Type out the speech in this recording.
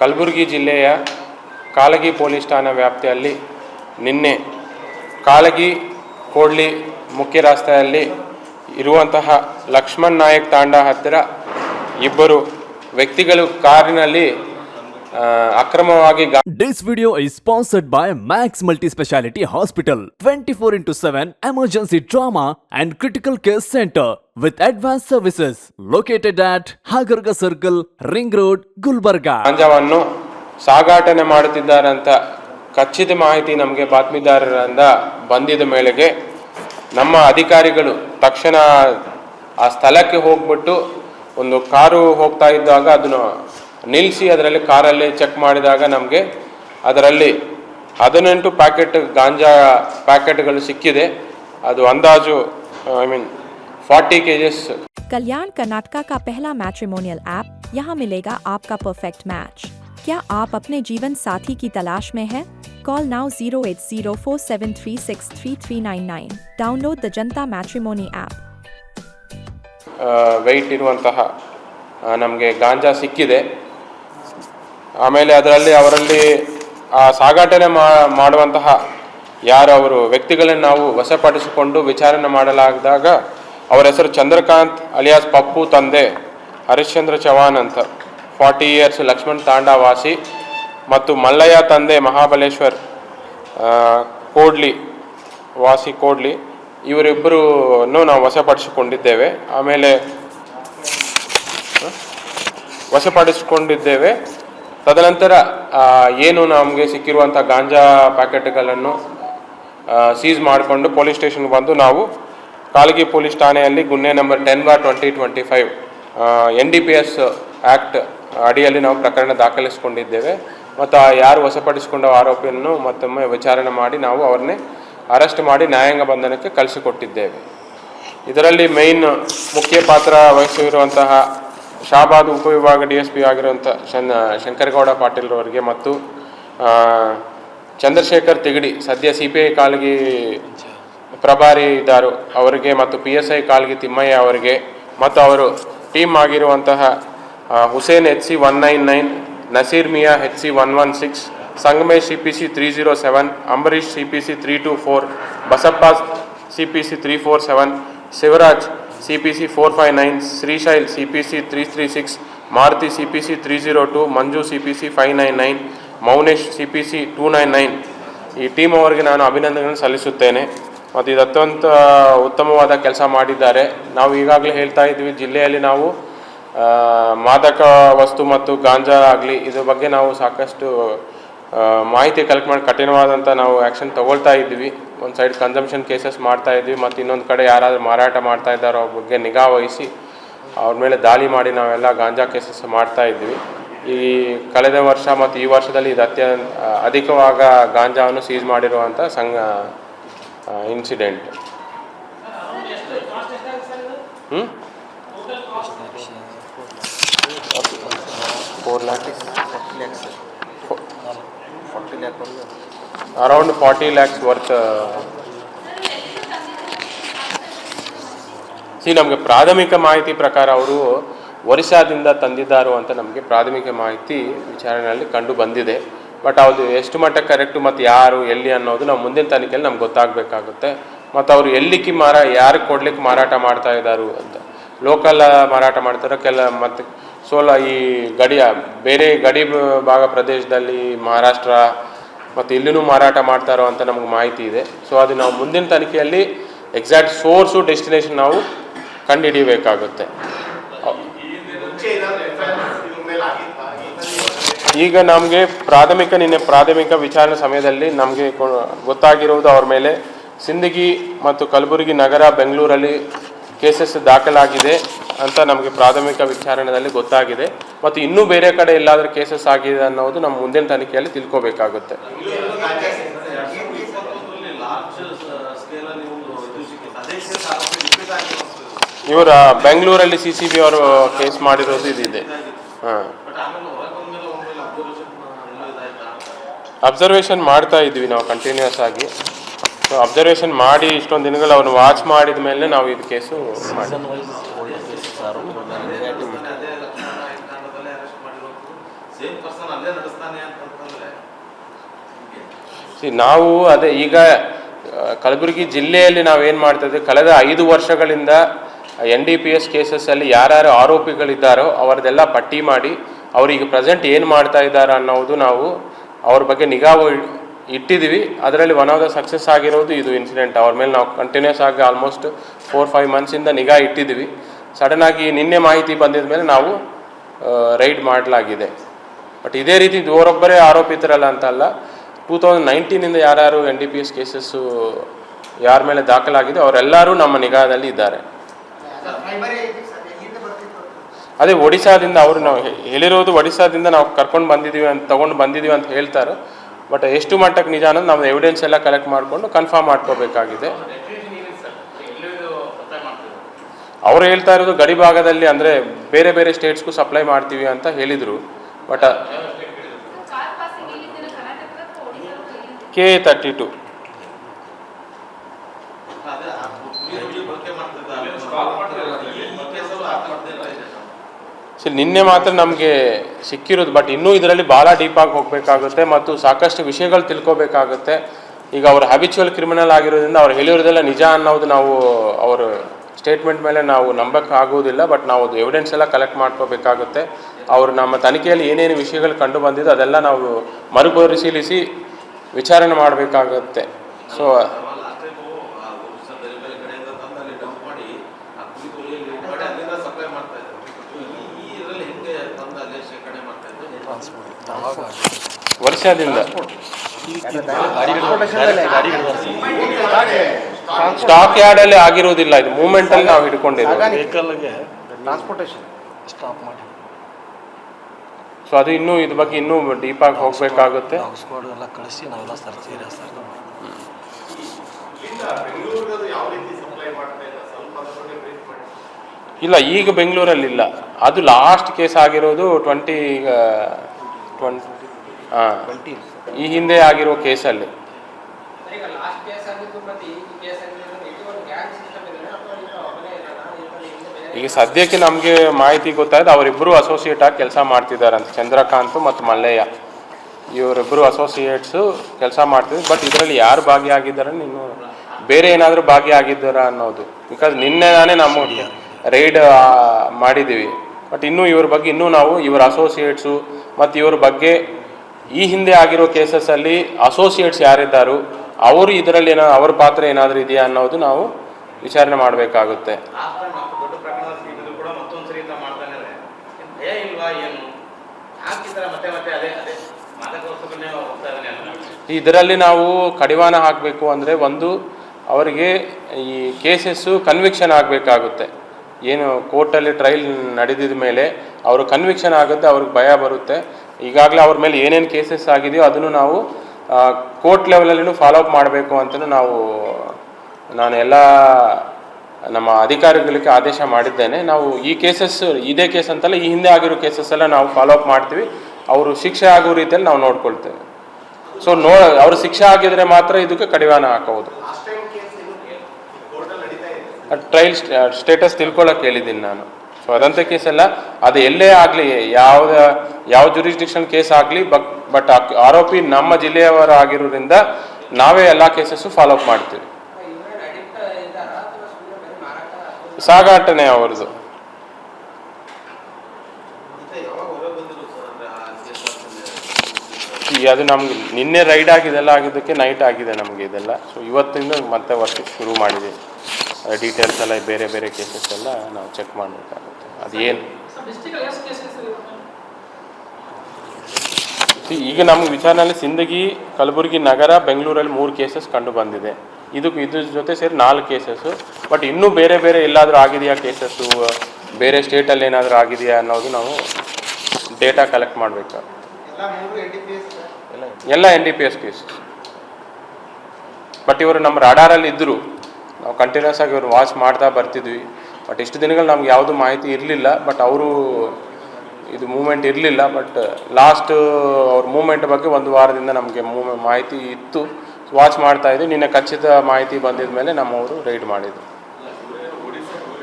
ಕಲಬುರಗಿ ಜಿಲ್ಲೆಯ ಕಾಳಗಿ ಪೊಲೀಸ್ ಠಾಣಾ ವ್ಯಾಪ್ತಿಯಲ್ಲಿ ನಿನ್ನೆ ಕಾಳಗಿ ಕೋಡ್ಲಿ ಮುಖ್ಯ ರಸ್ತೆಯಲ್ಲಿ ಇರುವಂತಹ ಲಕ್ಷ್ಮಣ್ ನಾಯಕ್ ತಾಂಡ ಹತ್ತಿರ ಇಬ್ಬರು ವ್ಯಕ್ತಿಗಳು ಕಾರಿನಲ್ಲಿ ಅಕ್ರಮವಾಗಿ ಗಾ This video is sponsored by Max specialty hospital Hospital 24 into 7 Emergency Trauma and Critical Care Center with advanced services located at Hagarga Circle, Ring Road, Gulbarga. ಗಾಂಜಾವನ್ನು ಸಾಗಾಟನೆ ಮಾಡುತ್ತಿದ್ದಾರೆ ಅಂತ ಖಚಿತ ಮಾಹಿತಿ ನಮಗೆ ಬಾತ್ಮೀದಾರರಿಂದ ಬಂದಿದ ಮೇಳೆಗೆ ನಮ್ಮ ಅಧಿಕಾರಿಗಳು ತಕ್ಷಣ ಆ ಸ್ಥಳಕ್ಕೆ ಹೋಗ್ಬಿಟ್ಟು ಒಂದು ಕಾರು ಹೋಗ್ತಾ ಇದ್ದಾಗ ಅದನ್ನು ನಿಲ್ಲಿಸಿ ಅದರಲ್ಲಿ ಕಾರಲ್ಲಿ ಚೆಕ್ ಮಾಡಿದಾಗ ನಮಗೆ ಅದರಲ್ಲಿ ಹದಿನೆಂಟು ಪ್ಯಾಕೆಟ್ ಗಾಂಜಾ ಪ್ಯಾಕೆಟ್ಗಳು ಸಿಕ್ಕಿದೆ ಅದು ಅಂದಾಜು I mean forty K just Kalyan Karnataka का पहला मैट्रिमोनियल ऐप यहाँ मिलेगा आपका परफेक्ट मैच क्या आप अपने जीवन साथी की तलाश में हैं? Call now zero eight zero four seven three six three three nine nine download the Janata matrimony app weight ಇರುವಂತಹ ನಮಗೆ ಗಾಂಜಾ ಸಿಕ್ಕಿದೆ ಆಮೇಲೆ ಅದರಲ್ಲಿ ಅವರಲ್ಲಿ ಆ ಸಾಗಾಟನೆ ಮಾಡುವಂತಹ ಯಾರು ಅವರು, ವ್ಯಕ್ತಿಗಳನ್ನು ನಾವು ವಶಪಡಿಸಿಕೊಂಡು ವಿಚಾರಣೆ ಮಾಡಲಾಗದಾಗ ಅವರ ಹೆಸರು ಚಂದ್ರಕಾಂತ್ ಅಲಿಯಾಸ್ ಪಪ್ಪು ತಂದೆ ಹರಿಶ್ಚಂದ್ರ ಚವಾನ್ ಅಂತ. ಫಾರ್ಟಿ ಇಯರ್ಸ್ ಲಕ್ಷ್ಮಣ್ ತಾಂಡಾ ವಾಸಿ ಮತ್ತು ಮಲ್ಲಯ್ಯ ತಂದೆ ಮಹಾಬಲೇಶ್ವರ್ ಕೋಡ್ಲಿ, ವಾಸಿ ಕೋಡ್ಲಿ ಇವರಿಬ್ಬರನ್ನು ನಾವು ವಶಪಡಿಸಿಕೊಂಡಿದ್ದೇವೆ. ಆಮೇಲೆ? ವಶಪಡಿಸಿಕೊಂಡಿದ್ದೇವೆ. ತದನಂತರ ಏನು ನಮಗೆ ಸಿಕ್ಕಿರುವಂಥ ಗಾಂಜಾ ಪ್ಯಾಕೆಟ್ಗಳನ್ನು ಸೀಸ್ ಮಾಡಿಕೊಂಡು ಪೊಲೀಸ್ ಸ್ಟೇಷನ್ಗೆ ಬಂದು ನಾವು ಕಾಲಗಿ ಪೊಲೀಸ್ ಠಾಣೆಯಲ್ಲಿ ಗುನ್ನೆ number ten bar twenty twenty five N D P S act ಅಡಿಯಲ್ಲಿ ನಾವು ಪ್ರಕರಣ ದಾಖಲಿಸಿಕೊಂಡಿದ್ದೇವೆ. ಮತ್ತು ಯಾರು ವಶಪಡಿಸಿಕೊಂಡ ಆರೋಪಿಯನ್ನು ಮತ್ತೊಮ್ಮೆ ವಿಚಾರಣೆ ಮಾಡಿ ನಾವು ಅವರನ್ನೇ ಅರೆಸ್ಟ್ ಮಾಡಿ ನ್ಯಾಯಾಂಗ ಬಂಧನಕ್ಕೆ ಕಳಿಸಿಕೊಟ್ಟಿದ್ದೇವೆ. ಇದರಲ್ಲಿ ಮೇಯ್ನ್ ಮುಖ್ಯ ಪಾತ್ರ ವಹಿಸಿರುವಂತಹ ಶಾಬಾದ್ ಉಪವಿಭಾಗ ಡಿ ಎಸ್ ಪಿ ಆಗಿರುವಂಥ ಶನ್, ಶಂಕರಗೌಡ ಪಾಟೀಲ್ರವರಿಗೆ ಮತ್ತು ಚಂದ್ರಶೇಖರ್ ತಿಗಡಿ, ಸದ್ಯ ಸಿ ಪಿ ಐ ಕಾಲ್ಗಿ ಪ್ರಭಾರಿ ಇದ್ದಾರು ಅವರಿಗೆ ಮತ್ತು P S I Kalgi Thimmaiah ಅವರಿಗೆ ಮತ್ತು ಅವರು ಟೀಮ್ ಆಗಿರುವಂತಹ Hussain H C one nine nine, Nasir Miya H C one one six, Sangamesh C P C three zero seven Ambarish C P C three two four, Basappa C P C three four seven, Shivaraj C four five nine Shrishail C P C three three six Maruti C P C three zero two Manju C P C five nine nine Mounesh C P C two nine nine ಈ team ಅವರಿಗೆ ನಾನು ಅಭಿನಂದನೆ ಸಲ್ಲಿಸುತ್ತೇನೆ. ಮತ್ತು ಇದು ಅತ್ಯಂತ ಉತ್ತಮವಾದ ಕೆಲಸ ಮಾಡಿದ್ದಾರೆ. ನಾವು ಈಗಾಗಲೇ ಹೇಳ್ತಾ ಇದ್ವಿ, ಜಿಲ್ಲೆಯಲ್ಲಿ ನಾವು ಮಾದಕ ವಸ್ತು ಮತ್ತು ಗಾಂಜಾ ಆಗಲಿ, ಇದ್ರ ಬಗ್ಗೆ ನಾವು ಸಾಕಷ್ಟು ಮಾಹಿತಿ ಕಲೆಕ್ಟ್ ಮಾಡಿ ಕಠಿಣವಾದಂಥ ನಾವು ಆ್ಯಕ್ಷನ್ ತೊಗೊಳ್ತಾ ಇದ್ವಿ ಒಂದು ಸೈಡ್ ಕನ್ಸಂಪ್ಷನ್ ಕೇಸಸ್ ಮಾಡ್ತಾ ಇದ್ವಿ ಮತ್ತು ಇನ್ನೊಂದು ಕಡೆ ಯಾರಾದರೂ ಮಾರಾಟ ಮಾಡ್ತಾ ಇದ್ದಾರೋ ಅವ್ರ ಬಗ್ಗೆ ನಿಗಾ ವಹಿಸಿ ಅವ್ರ ಮೇಲೆ ದಾಳಿ ಮಾಡಿ ನಾವೆಲ್ಲ ಗಾಂಜಾ ಕೇಸಸ್ ಮಾಡ್ತಾ ಇದ್ವಿ ಈ ಕಳೆದ ವರ್ಷ ಮತ್ತು ಈ ವರ್ಷದಲ್ಲಿ ಇದು ಅತ್ಯಂತ ಅಧಿಕವಾಗ ಗಾಂಜಾವನ್ನು ಸೀಸ್ ಮಾಡಿರುವಂಥ ಸಂಘ ಇನ್ಸಿಡೆಂಟ್ ಹ್ಞೂ four around forty lakhs worth C ನಮಗೆ ಪ್ರಾಥಮಿಕ ಮಾಹಿತಿ ಪ್ರಕಾರ ಅವರು ಒರಿಸ್ಸಾದಿಂದ ತಂದಿದ್ದಾರು ಅಂತ ನಮಗೆ ಪ್ರಾಥಮಿಕ ಮಾಹಿತಿ ವಿಚಾರಣೆಯಲ್ಲಿ ಕಂಡು ಬಂದಿದೆ. ಬಟ್ ಅದು ಎಷ್ಟು ಮಟ್ಟ ಕರೆಕ್ಟು ಮತ್ತು ಯಾರು, ಎಲ್ಲಿ ಅನ್ನೋದು ನಾವು ಮುಂದಿನ ತನಿಖೆಯಲ್ಲಿ ನಮ್ಗೆ ಗೊತ್ತಾಗಬೇಕಾಗುತ್ತೆ. ಮತ್ತು ಅವರು ಎಲ್ಲಿಕ್ಕೆ ಮಾರ, ಯಾರು ಕೊಡ್ಲಿಕ್ಕೆ ಮಾರಾಟ ಮಾಡ್ತಾ ಇದ್ದಾರು ಅಂತ. ಲೋಕಲ್ ಮಾರಾಟ ಮಾಡ್ತಾರೋ, ಕೆಲ ಮತ್ತು ಸೋಲ ಈ ಗಡಿಯ ಬೇರೆ ಗಡಿ ಭಾಗ ಪ್ರದೇಶದಲ್ಲಿ ಮಹಾರಾಷ್ಟ್ರ ಮತ್ತು ಇಲ್ಲಿನೂ ಮಾರಾಟ ಮಾಡ್ತಾರೋ ಅಂತ ನಮ್ಗೆ ಮಾಹಿತಿ ಇದೆ. ಸೊ ಅದು ನಾವು ಮುಂದಿನ ತನಿಖೆಯಲ್ಲಿ ಎಕ್ಸಾಕ್ಟ್ ಸೋರ್ಸು ಡೆಸ್ಟಿನೇಷನ್ ನಾವು ಕಂಡುಹಿಡಿಯಬೇಕಾಗುತ್ತೆ. ಈಗ ನಮಗೆ ಪ್ರಾಥಮಿಕ, ನಿನ್ನೆ ಪ್ರಾಥಮಿಕ ವಿಚಾರಣೆ ಸಮಯದಲ್ಲಿ ನಮಗೆ ಗೊತ್ತಾಗಿರುವುದು ಅವ್ರ ಮೇಲೆ. ಸಿಂದಗಿ ಮತ್ತು ಕಲಬುರಗಿ ನಗರ, ಬೆಂಗಳೂರಲ್ಲಿ ಕೇಸಸ್ ದಾಖಲಾಗಿದೆ. ಅಂತ ನಮಗೆ ಪ್ರಾಥಮಿಕ ವಿಚಾರಣೆಯಲ್ಲಿ ಗೊತ್ತಾಗಿದೆ. ಮತ್ತು ಇನ್ನೂ ಬೇರೆ ಕಡೆ ಎಲ್ಲಾದರೂ ಕೇಸಸ್ ಆಗಿದೆ ಅನ್ನೋದು ನಮ್ಮ ಮುಂದಿನ ತನಿಖೆಯಲ್ಲಿ ತಿಳ್ಕೋಬೇಕಾಗುತ್ತೆ. ಇವರ ಬೆಂಗಳೂರಲ್ಲಿ ಸಿ ಸಿ ಬಿ ಅವರು ಕೇಸ್ ಮಾಡಿರೋದು ಇದಿದೆ. ಹಾಂ. ಅಬ್ಸರ್ವೇಷನ್ ಮಾಡ್ತಾ ಇದ್ವಿ ನಾವು ಕಂಟಿನ್ಯೂಸ್ ಆಗಿ. ಸೊ ಅಬ್ಸರ್ವೇಷನ್ ಮಾಡಿ ಇಷ್ಟೊಂದು ದಿನಗಳು ಅವನು ವಾಚ್ ಮಾಡಿದ ಮೇಲೆ ನಾವು ಇದು ಕೇಸು ಮಾಡಿ ನಾವು ಅದೇ ಈಗ ಕಲಬುರಗಿ ಜಿಲ್ಲೆಯಲ್ಲಿ ನಾವು ಏನು ಮಾಡ್ತಾ ಇದ್ದೀವಿ ಕಳೆದ ಐದು ವರ್ಷಗಳಿಂದ ಎನ್ ಡಿ ಪಿ ಎಸ್ ಕೇಸಸ್ಸಲ್ಲಿ ಯಾರ್ಯಾರು ಆರೋಪಿಗಳಿದ್ದಾರೋ ಅವರದೆಲ್ಲ ಪಟ್ಟಿ ಮಾಡಿ ಅವರಿಗೆ ಪ್ರೆಸೆಂಟ್ ಏನು ಮಾಡ್ತಾ ಇದ್ದಾರೆ ಅನ್ನೋದು ನಾವು ಅವ್ರ ಬಗ್ಗೆ ನಿಗಾ ಇಟ್ಟಿದೀವಿ. ಇಟ್ಟಿದ್ದೀವಿ ಅದರಲ್ಲಿ ಒನ್ ಆಫ್ ದ ಸಕ್ಸಸ್ ಆಗಿರೋದು ಇದು ಇನ್ಸಿಡೆಂಟ್ ಅವ್ರ ಮೇಲೆ ನಾವು ಕಂಟಿನ್ಯೂಸ್ ಆಗಿ ಆಲ್ಮೋಸ್ಟ್ ಫೋರ್ ಫೈವ್ ಮಂತ್ಸಿಂದ ನಿಗಾ ಇಟ್ಟಿದ್ದೀವಿ ಸಡನ್ನಾಗಿ ನಿನ್ನೆ ಮಾಹಿತಿ ಬಂದಿದ ಮೇಲೆ ನಾವು ರೈಡ್ ಮಾಡಲಾಗಿದೆ. ಬಟ್ ಇದೇ ರೀತಿ ಇವರೊಬ್ಬರೇ ಆರೋಪಿತರಲ್ಲ ಅಂತಲ್ಲ ಟೂ ತೌಸಂಡ್ ನೈನ್ಟೀನಿಂದ ಯಾರ್ಯಾರು N D P S cases ಯಾರ ಮೇಲೆ ದಾಖಲಾಗಿದೆ, ಅವರೆಲ್ಲರೂ ನಮ್ಮ ನಿಗಾದಲ್ಲಿ ಇದ್ದಾರೆ. ಅದೇ ಒಡಿಶಾದಿಂದ ಅವರು ನಾವು ಹೇಳಿರೋದು ಒಡಿಶಾದಿಂದ ನಾವು ಕರ್ಕೊಂಡು ಬಂದಿದ್ದೀವಿ ಅಂತ, ತೊಗೊಂಡು ಬಂದಿದ್ದೀವಿ ಅಂತ ಹೇಳ್ತಾರೆ. ಬಟ್ ಎಷ್ಟು ಮಟ್ಟಕ್ಕೆ ನಿಜ ಅನ್ನೋದು ನಾವು ಎವಿಡೆನ್ಸ್ ಎಲ್ಲ ಕಲೆಕ್ಟ್ ಮಾಡಿಕೊಂಡು ಕನ್ಫರ್ಮ್ ಮಾಡ್ಕೋಬೇಕಾಗಿದೆ. ಅವರು ಹೇಳ್ತಾ ಇರೋದು ಗಡಿ ಭಾಗದಲ್ಲಿ ಅಂದರೆ ಬೇರೆ ಬೇರೆ ಸ್ಟೇಟ್ಸ್ಗೂ ಸಪ್ಲೈ ಮಾಡ್ತೀವಿ ಅಂತ ಹೇಳಿದರು. ಬಟ್ ಕೆ ತರ್ಟಿ ಟು ನಿನ್ನೆ ಮಾತ್ರ ನಮಗೆ ಸಿಕ್ಕಿರೋದು ಬಟ್ ಇನ್ನೂ ಇದರಲ್ಲಿ ಭಾಳ ಡೀಪಾಗಿ ಹೋಗಬೇಕಾಗುತ್ತೆ ಮತ್ತು ಸಾಕಷ್ಟು ವಿಷಯಗಳು ತಿಳ್ಕೊಬೇಕಾಗುತ್ತೆ. ಈಗ ಅವರು ಹ್ಯಾಬಿಚುವಲ್ ಕ್ರಿಮಿನಲ್ ಆಗಿರೋದ್ರಿಂದ ಅವ್ರು ಹೇಳಿರೋದೆಲ್ಲ ನಿಜ ಅನ್ನೋದು ನಾವು ಅವ್ರ ಸ್ಟೇಟ್ಮೆಂಟ್ ಮೇಲೆ ನಾವು ನಂಬಕ್ಕೆ ಆಗೋದಿಲ್ಲ ಬಟ್ ನಾವು ಅದು ಎವಿಡೆನ್ಸ್ ಎಲ್ಲ ಕಲೆಕ್ಟ್ ಮಾಡ್ಕೋಬೇಕಾಗುತ್ತೆ ಅವರು ನಮ್ಮ ತನಿಖೆಯಲ್ಲಿ ಏನೇನು ವಿಷಯಗಳು ಕಂಡು ಬಂದಿದೆ ಅದೆಲ್ಲ ನಾವು ಮರುಪರಿಶೀಲಿಸಿ ವಿಚಾರಣೆ ಮಾಡಬೇಕಾಗುತ್ತೆ ಸೊ ಅವಾಗ last ಯಾರ್ಡ್ ಅಲ್ಲಿ ಡಂಪ್ ಅಲ್ಲೇ ಸ್ಟಾಕ್ ಆಗಿರೋದಿಲ್ಲ ಇದು ಮೂಮೆಂಟಲ್ಲಿ ನಾವು ಹಿಡ್ಕೊಂಡಿರೋದು ವೆಹಿಕಲ್ಗೆ ಟ್ರಾನ್ಸ್ಪೋರ್ಟೇಷನ್ ಸ್ಟಾಪ್ ಮಾಡಿ. ಸೊ ಅದು ಇನ್ನೂ ಇದ್ರ ಬಗ್ಗೆ ಇನ್ನೂ ಡೀಪಾಗಿ ಹೋಗಬೇಕಾಗುತ್ತೆ. ಹೋಗ್ಬೇಕಾಗುತ್ತೆ ಸ್ಕ್ವಾಡ್ ಎಲ್ಲ ಕಳಿಸಿ ನಾವೆಲ್ಲ ಸರ್ ಇಲ್ಲ ಈಗ ಬೆಂಗಳೂರಲ್ಲಿ ಇಲ್ಲ. ಅದು ಲಾಸ್ಟ್ ಕೇಸ್ ಆಗಿರೋದು ಟ್ವೆಂಟಿ ಈಗ ಟ್ವೆಂಟಿ ಹಾಂ ಟ್ವೆಂಟಿ ಈ ಹಿಂದೆ ಆಗಿರೋ ಕೇಸಲ್ಲಿ ಈಗ ಲಾಸ್ಟ್ ಕೇಸ್ ಆಗಿದ್ದು ಮತ್ತೆ ಈ ಕೇಸ್ ಆಗಿದ್ದು ಇದು ಒಂದು ಗ್ಯಾಂಗ್ ಸಿಸ್ಟಮ್ ಇದೆ ಅಥವಾ ಈಗ ಒಬ್ಬನೇ ಇರೋಣ ಇದ್ರಲ್ಲಿ ಹಿಂದೆ ಬೇರೆ ಈಗ ಸದ್ಯಕ್ಕೆ ನಮಗೆ ಮಾಹಿತಿ ಗೊತ್ತಾಯ್ತು ಅವರಿಬ್ಬರು ಅಸೋಸಿಯೇಟ್ ಆಗಿ ಕೆಲಸ ಮಾಡ್ತಿದ್ದಾರಂತೆ. ಚಂದ್ರಕಾಂತ್ ಮತ್ತು ಮಲ್ಲಯ್ಯ. ಇವರಿಬ್ಬರು ಅಸೋಸಿಯೇಟ್ಸು ಕೆಲಸ ಮಾಡ್ತಿದ್ರು ಬಟ್ ಇದರಲ್ಲಿ ಯಾರು ಭಾಗಿಯಾಗಿದ್ದಾರೆ ನೀನು ಬೇರೆ ಏನಾದರೂ ಭಾಗಿಯಾಗಿದ್ದಾರಾ ಅನ್ನೋದು. ಬಿಕಾಸ್ ನಿನ್ನೆ ನಾನೇ ನಮ್ಮ ರೈಡ್ ಮಾಡಿದ್ದೀವಿ. ಬಟ್ ಇನ್ನೂ ಇವ್ರ ಬಗ್ಗೆ, ಇನ್ನೂ ನಾವು ಇವರ ಅಸೋಸಿಯೇಟ್ಸು ಮತ್ತು ಇವ್ರ ಬಗ್ಗೆ ಈ ಹಿಂದೆ ಆಗಿರೋ ಕೇಸಸ್ಸಲ್ಲಿ ಅಸೋಸಿಯೇಟ್ಸ್ ಯಾರಿದ್ದಾರೋ, ಅವರು ಇದರಲ್ಲಿ ಏನೋ ಅವ್ರ ಪಾತ್ರ ಏನಾದರೂ ಇದೆಯಾ ಅನ್ನೋದು ನಾವು ವಿಚಾರಣೆ ಮಾಡಬೇಕಾಗುತ್ತೆ ಲಾಸ್ಟ್ ಟೈಮ್ ಅಷ್ಟು ದೊಡ್ಡ ಪ್ರಕರಣ ಸಿಕ್ಕಿದ್ರು ಕೂಡ ಮತ್ತೊಂದು ಸರಿ ಇಂತ ಮಾಡ್ತಾನೆ ಇದ್ದಾರೆ. ಏನ್ ಭಯ ಇಲ್ವಾ ಏನು ಹಾಕಿದ್ರೆ ಮತ್ತೆ ಮತ್ತೆ ಅದೇ ಅದೇ ಮಾದಕ ವಸ್ತುಗಳನ್ನೇ ಹೋಗ್ತಾ ಇದ್ದಾನೆ ಅಲ್ಲ ಇದರಲ್ಲಿ ನಾವು ಕಡಿವಾಣ ಹಾಕಬೇಕು ಅಂದರೆ ಒಂದು ಅವರಿಗೆ ಈ ಕೇಸಸ್ಸು ಕನ್ವಿಕ್ಷನ್ ಆಗಬೇಕಾಗುತ್ತೆ. ಏನು ಕೋರ್ಟಲ್ಲಿ ಟ್ರಯಲ್ ನಡೆದಿದ ಮೇಲೆ ಅವರು ಕನ್ವಿಕ್ಷನ್ ಆಗುತ್ತೆ ಅವ್ರಿಗೆ ಭಯ ಬರುತ್ತೆ. ಈಗಾಗಲೇ ಅವ್ರ ಮೇಲೆ ಏನೇನು ಕೇಸಸ್ ಆಗಿದೆಯೋ ಅದನ್ನು ನಾವು ಕೋರ್ಟ್ ಲೆವೆಲಲ್ಲೂ ಫಾಲೋ ಅಪ್ ಮಾಡಬೇಕು ಅಂತಲೂ ನಾವು, ನಾನು ಎಲ್ಲ ನಮ್ಮ ಅಧಿಕಾರಿಗಳಿಗೆ ಆದೇಶ ಮಾಡಿದ್ದೇನೆ. ನಾವು ಈ ಕೇಸಸ್ ಇದೇ ಕೇಸ್ ಅಂತಲ್ಲ, ಈ ಹಿಂದೆ ಆಗಿರೋ ಕೇಸಸ್ ಎಲ್ಲ ನಾವು ಫಾಲೋ ಅಪ್ ಮಾಡ್ತೀವಿ. ಅವರು ಶಿಕ್ಷೆ ಆಗೋ ರೀತಿಯಲ್ಲಿ ನಾವು ನೋಡ್ಕೊಳ್ತೇವೆ. ಸೊ ನೋ ಅವರು ಶಿಕ್ಷೆ ಆಗಿದ್ರೆ ಮಾತ್ರ ಇದಕ್ಕೆ ಕಡಿವಾಣ ಹಾಕೋದು. ಟ್ರೈಲ್ ಸ್ಟೇಟಸ್ ತಿಳ್ಕೊಳ್ಳೋಕೆ ಹೇಳಿದ್ದೀನಿ ನಾನು. ಸೊ ಅದಂಥ ಕೇಸ್ ಎಲ್ಲ ಅದು ಎಲ್ಲೇ ಆಗಲಿ ಯಾವ ಯಾವ ಜುರಿಸ್ಡಿಕ್ಷನ್ ಕೇಸ್ ಆಗಲಿ ಬಟ್ ಬಟ್ ಆರೋಪಿ ನಮ್ಮ ಜಿಲ್ಲೆಯವರಾಗಿರೋದ್ರಿಂದ ನಾವೇ ಎಲ್ಲ ಕೇಸಸ್ಸು ಫಾಲೋ ಅಪ್ ಮಾಡ್ತೀವಿ ಇವ್ರೇನು ಅಡಿಕ್ಟ್ ಇದ್ದಾರಾ ಅಥವಾ ಸುಮ್ಮನೆ ಬರೀ ಮಾರಾಟ ಸಾಗಾಟನೆ ಅವರದು ಮತ್ತೆ ಯಾವಾಗ ಹೊರಗೆ ಬಂದಿರೋ ಸರ್ ಅಂದ್ರೆ ಆ ಕೇಸ್ ಈ ಅದು ನಮ್ಗೆ ನಿನ್ನೆ ರೈಡ್ ಆಗಿದೆಲ್ಲ ಆಗಿದ್ದಕ್ಕೆ ನೈಟ್ ಆಗಿದೆ ನಮಗೆ ಇದೆಲ್ಲ. ಸೊ ಇವತ್ತಿಂದ ಮತ್ತೆ ವರ್ಕ್ ಶುರು ಮಾಡಿದೆ. ಡೀಟೇಲ್ಸ್ ಎಲ್ಲ ಬೇರೆ ಬೇರೆ ಕೇಸಸ್ ಎಲ್ಲ ನಾವು ಚೆಕ್ ಮಾಡಬೇಕಾಗುತ್ತೆ. ಅದೇನು ಈಗ ನಮ್ಗೆ ವಿಚಾರಣೆಯಲ್ಲಿ ಸಿಂದಗಿ ಕಲಬುರಗಿ ನಗರ ಬೆಂಗಳೂರಲ್ಲಿ ಮೂರು ಕೇಸಸ್ ಕಂಡು ಬಂದಿದೆ. ಇದಕ್ಕೆ ಇದ್ರ ಜೊತೆ ಸೇರಿ ನಾಲ್ಕು ಕೇಸಸ್ಸು ಬಟ್ ಇನ್ನೂ ಬೇರೆ ಬೇರೆ ಎಲ್ಲಾದರೂ ಆಗಿದೆಯಾ ಕೇಸಸ್ಸು ಬೇರೆ ಸ್ಟೇಟಲ್ಲಿ ಏನಾದರೂ ಆಗಿದೆಯಾ ಅನ್ನೋದು ನಾವು ಡೇಟಾ ಕಲೆಕ್ಟ್ ಮಾಡಬೇಕು. ಎಲ್ಲ N D P S case but ಇವರು ನಮ್ಮ ರಾಡಾರಲ್ಲಿ ಇದ್ದರು ನಾವು ಕಂಟಿನ್ಯೂಸ್ ಆಗಿ ಇವರು ವಾಚ್ ಮಾಡ್ತಾ ಬರ್ತಿದ್ವಿ. ಬಟ್ ಇಷ್ಟು ದಿನಗಳು ನಮ್ಗೆ ಯಾವುದು ಮಾಹಿತಿ ಇರಲಿಲ್ಲ. ಬಟ್ ಅವರು ಇದು ಮೂಮೆಂಟ್ ಇರಲಿಲ್ಲ. ಬಟ್ ಲಾಸ್ಟ್ ಅವ್ರ ಮೂಮೆಂಟ್ ಬಗ್ಗೆ ಒಂದು ವಾರದಿಂದ ನಮಗೆ ಮೂಮೆ ಮಾಹಿತಿ ಇತ್ತು. ವಾಚ್ ಮಾಡ್ತಾ ಇದ್ದೀವಿ ನಿನ್ನೆ ಖಚಿತ ಮಾಹಿತಿ ಬಂದಿದ ಮೇಲೆ ನಮ್ಮವರು ರೈಡ್ ಮಾಡಿದ್ರು.